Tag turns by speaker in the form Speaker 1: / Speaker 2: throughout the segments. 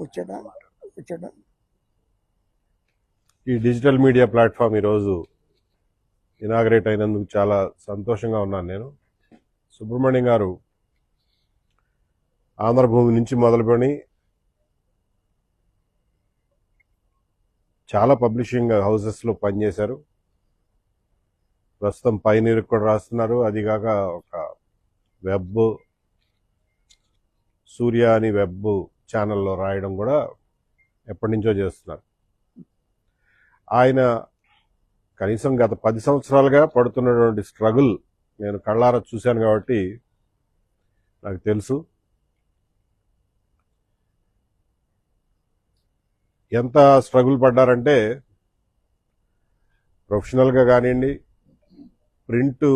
Speaker 1: వచ్చాడా? వచ్చాడా?
Speaker 2: ఈ డిజిటల్ మీడియా ప్లాట్ఫామ్ ఈరోజు ఇనాగ్రేట్ అయినందుకు చాలా సంతోషంగా ఉన్నాను నేను. సుబ్రహ్మణ్యం గారు ఆంధ్రభూమి నుంచి మొదలుకొని చాలా పబ్లిషింగ్ హౌసెస్లో పనిచేశారు. ప్రస్తుతం పైనీరు కూడా రాస్తున్నారు. అదిగాక ఒక వెబ్ సూర్య అని వెబ్ ఛానల్లో రాయడం కూడా ఎప్పటి నుంచో చేస్తున్నారు. ఆయన కనీసం గత పది సంవత్సరాలుగా పడుతున్నటువంటి స్ట్రగుల్ నేను కళ్ళారా చూశాను కాబట్టి నాకు తెలుసు. ఎంత స్ట్రగుల్ పడ్డారంటే ప్రొఫెషనల్గా కానివ్వండి ప్రింట్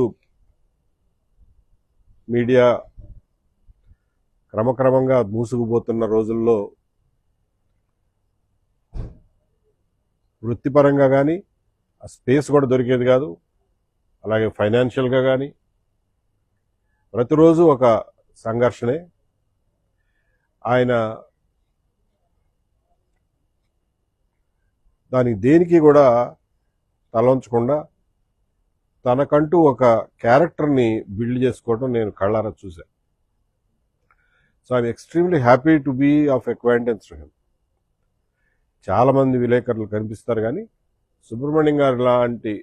Speaker 2: మీడియా క్రమక్రమంగా మూసుకుపోతున్న రోజుల్లో వృత్తిపరంగా కానీ ఆ స్పేస్ కూడా దొరికేది కాదు. అలాగే ఫైనాన్షియల్గా కానీ ప్రతిరోజు ఒక సంఘర్షణే. ఆయన దానికి దేనికి కూడా తలంచకుండా తనకంటూ ఒక క్యారెక్టర్ని బిల్డ్ చేసుకోవడం నేను కళ్ళారా చూశాను so I'm extremely happy to be of acquaintance to him చాలామంది విలేకరులు కనిపిస్తారు కానీ సుబ్రహ్మణ్యం గారు లాంటి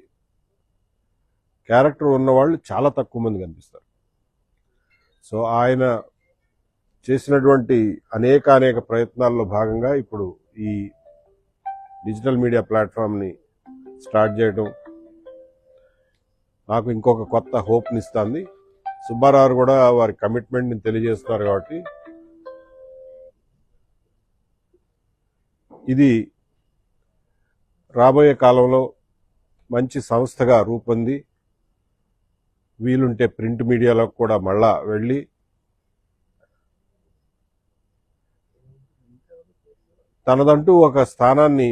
Speaker 2: క్యారెక్టర్ ఉన్నవాళ్ళు చాలా తక్కువ మంది కనిపిస్తారు. సో ఆయన చేసినటువంటి అనేక అనేక ప్రయత్నాల్లో భాగంగా ఇప్పుడు ఈ డిజిటల్ మీడియా ప్లాట్ఫామ్ని స్టార్ట్ చేయడం నాకు ఇంకొక కొత్త హోప్ని ఇస్తుంది. సుబ్బారావు కూడా వారి కమిట్మెంట్ని తెలియజేస్తున్నారు కాబట్టి ఇది రాబోయే కాలంలో మంచి సంస్థగా రూపొంది. వీలుంటే ప్రింట్ మీడియాలో కూడా మళ్ళా వెళ్ళి తనదంటూ ఒక స్థానాన్ని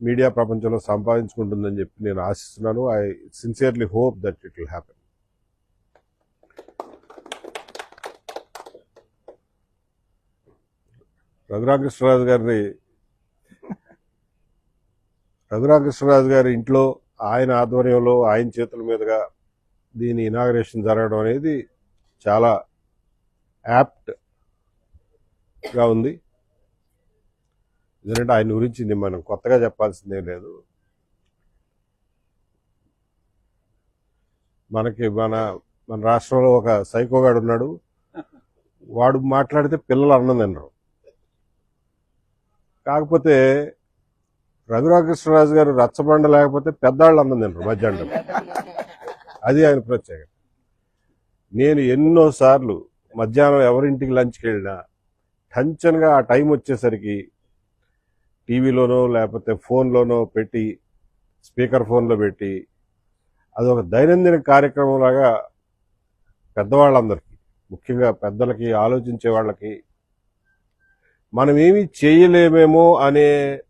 Speaker 2: మీడియా ప్రపంచంలో సంపాదించుకుంటుందని చెప్పి నేను ఆశిస్తున్నాను. I sincerely hope that it will happen Raghuramakrishnaraju గారిని రఘురామకృష్ణరాజు గారి ఇంట్లో ఆయన ఆధ్వర్యంలో ఆయన చేతుల మీదుగా దీని ఇనాగరేషన్ జరగడం అనేది చాలా యాప్ట్గా ఉంది. ఎందుకంటే ఆయన గురించి మనం కొత్తగా చెప్పాల్సిందేం లేదు. మనకి మన మన రాష్ట్రంలో ఒక సైకోగాడు ఉన్నాడు. వాడు మాట్లాడితే పిల్లలు అన్నం తినరు. కాకపోతే రఘురాకృష్ణరాజు గారు రచ్చబండ లేకపోతే పెద్దాళ్ళు అన్నం తినరు మధ్యాహ్నం. అది ఆయన ప్రత్యేకత. నేను ఎన్నోసార్లు మధ్యాహ్నం ఎవరింటికి లంచ్కి వెళ్ళినా టెన్షన్గా ఆ టైం వచ్చేసరికి టీవీలోనో లేకపోతే ఫోన్లోనో పెట్టి స్పీకర్ ఫోన్లో పెట్టి అదొక దైనందిన కార్యక్రమంలాగా పెద్దవాళ్ళందరికీ ముఖ్యంగా పెద్దలకి ఆలోచించే వాళ్ళకి మనం ఏమీ చేయలేమేమో అనే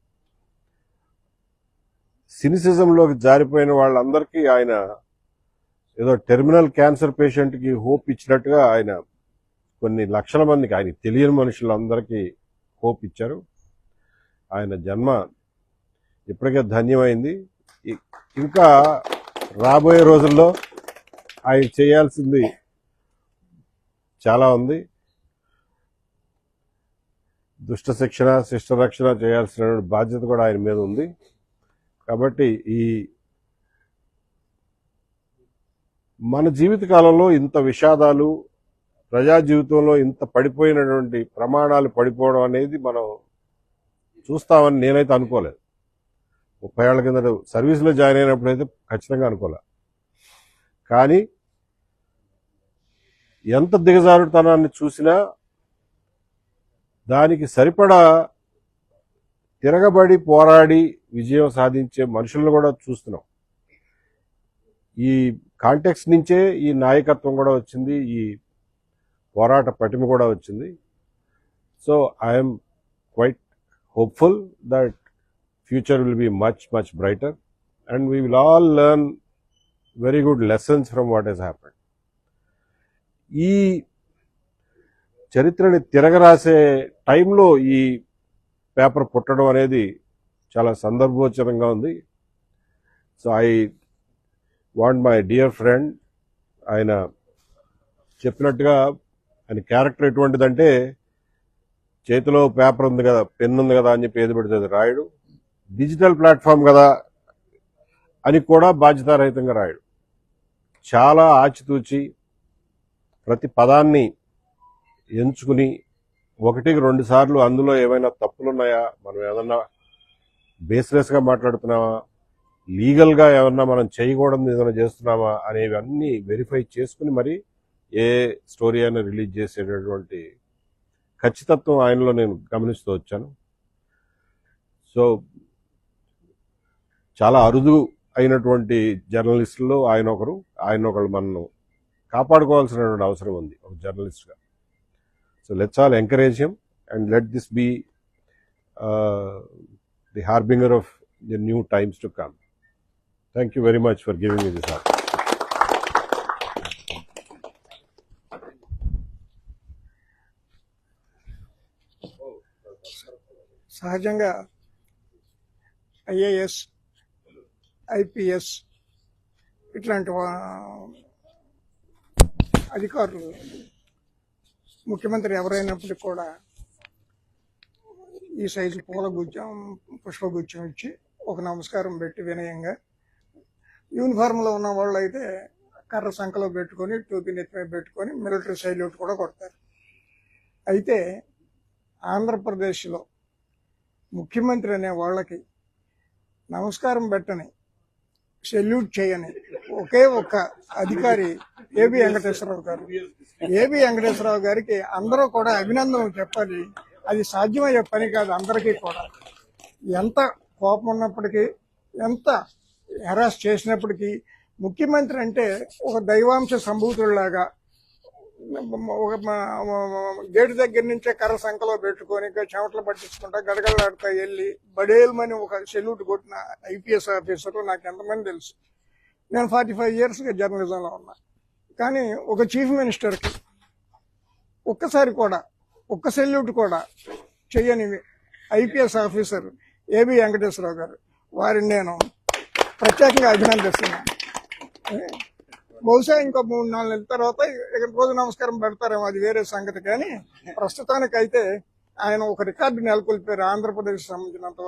Speaker 2: సినిసిజంలోకి జారిపోయిన వాళ్ళందరికీ ఆయన ఏదో టెర్మినల్ క్యాన్సర్ పేషెంట్కి హోప్ ఇచ్చినట్టుగా ఆయన కొన్ని లక్షల మందికి ఆయన తెలియని మనుషులందరికీ హోప్ ఇచ్చారు. ఆయన జన్మ ఇప్పటికే ధన్యమైంది. ఇంకా రాబోయే రోజుల్లో ఆయన చేయాల్సింది చాలా ఉంది. దుష్ట శిక్షణ శిష్ట రక్షణ చేయాల్సిన బాధ్యత కూడా ఆయన మీద ఉంది. కాబట్టి ఈ మన జీవిత కాలంలో ఇంత విషాదాలు ప్రజా జీవితంలో ఇంత పడిపోయినటువంటి ప్రమాణాలు పడిపోవడం అనేది మనం చూస్తామని నేనైతే అనుకోలేదు. ముప్పై ఏళ్ళ కింద సర్వీస్లో జాయిన్ అయినప్పుడైతే ఖచ్చితంగా అనుకోలే. కానీ ఎంత దిగజారుతనాన్ని చూసినా దానికి సరిపడా తిరగబడి పోరాడి విజయం సాధించే మనుషులను కూడా చూస్తున్నాం. ఈ కాంటెక్స్ నుంచే ఈ నాయకత్వం కూడా వచ్చింది ఈ పోరాట పటిమ కూడా వచ్చింది. So I'm quite hopeful that future will be much much brighter and we will all learn very good lessons from what is happened ఈ చరిత్రని తిరగరాసే టైంలో ఈ పేపర్ పుట్టడం అనేది చాలా సందర్భోచనంగా ఉంది. So I want my dear friend ఆయన చెప్పినట్టుగా ఆయన క్యారెక్టర్ ఎటువంటిదంటే చేతిలో పేపర్ ఉంది కదా పెన్ ఉంది కదా అని చెప్పి ఏది పెడితే అది రాయడు. డిజిటల్ ప్లాట్ఫామ్ కదా అని కూడా బాధ్యతారహితంగా రాయడు. చాలా ఆచితూచి ప్రతి పదాన్ని ఎంచుకుని ఒకటికి రెండు సార్లు అందులో ఏమైనా తప్పులు ఉన్నాయా మనం ఏదన్నా బేస్లెస్గా మాట్లాడుతున్నామా? లీగల్గా ఏమన్నా మనం చేయకూడదు ఏదైనా చేస్తున్నామా? అనేవి అన్నీ వెరిఫై చేసుకుని మరి ఏ స్టోరీ అయినా రిలీజ్ చేసేటటువంటి ఖచ్చితత్వం ఆయనలో నేను గమనిస్తూ వచ్చాను. సో చాలా అరుదు అయినటువంటి జర్నలిస్టుల్లో ఆయన ఒకరు ఆయన ఒకరు మనను కాపాడుకోవాల్సినటువంటి అవసరం ఉంది ఒక జర్నలిస్ట్గా. so let's all encourage him and let this be the harbinger of the new times to come thank you very much for giving me this or
Speaker 1: సహజంగా ఐఏఎస్ ఐపిఎస్ ఇట్లాంటి వా- అధికారులు ముఖ్యమంత్రి ఎవరైనప్పటికీ కూడా ఈ సైజు పూల గుజ్జం పుష్పగుచ్చం ఇచ్చి ఒక నమస్కారం పెట్టి వినయంగా యూనిఫామ్లో ఉన్న వాళ్ళు అయితే కర్ర సంఖలో పెట్టుకొని టోపీ నెత్తిపై పెట్టుకొని మిలిటరీ సైల్యూట్ కూడా కొడతారు. అయితే ఆంధ్రప్రదేశ్లో ముఖ్యమంత్రి అనే వాళ్ళకి నమస్కారం పెట్టని సెల్యూట్ చేయని ఒకే ఒక్క అధికారి ఏబి వెంకటేశ్వరరావు గారు. ఏబి వెంకటేశ్వరరావు గారికి అందరూ కూడా అభినందనలు చెప్పాలి. అది సాధ్యమయ్యే పని కాదు అందరికీ కూడా. ఎంత కోపం ఉన్నప్పటికీ ఎంత హెరాస్ చేసినప్పటికీ ముఖ్యమంత్రి అంటే ఒక దైవాంశ సంభూతుడిలాగా ఒక గేటు దగ్గర నుంచే కర్ర సంఖలో పెట్టుకొని చెమటలు పట్టించుకుంటా గడగడలాడుతా వెళ్ళి బడేల్మని ఒక సెల్యూట్ కొట్టిన ఐపీఎస్ ఆఫీసర్లు నాకు ఎంతమంది తెలుసు. నేను ఫార్టీ ఫైవ్ ఇయర్స్గా జర్నలిజంలో ఉన్నా. కానీ ఒక చీఫ్ మినిస్టర్కి ఒక్కసారి కూడా ఒక్క సెల్యూట్ కూడా చెయ్యని ఐపీఎస్ ఆఫీసర్ ఏబి వెంకటేశ్వరరావు గారు వారిని నేను ప్రత్యేకంగా అభినందిస్తున్నాను బహుశా ఇంకో మూడు నాలుగు నెలల తర్వాత ఇక రోజు నమస్కారం పెడతారేమో అది వేరే సంగతి. కానీ ప్రస్తుతానికైతే ఆయన ఒక రికార్డు నెలకొల్పారు ఆంధ్రప్రదేశ్ సంబంధించినంత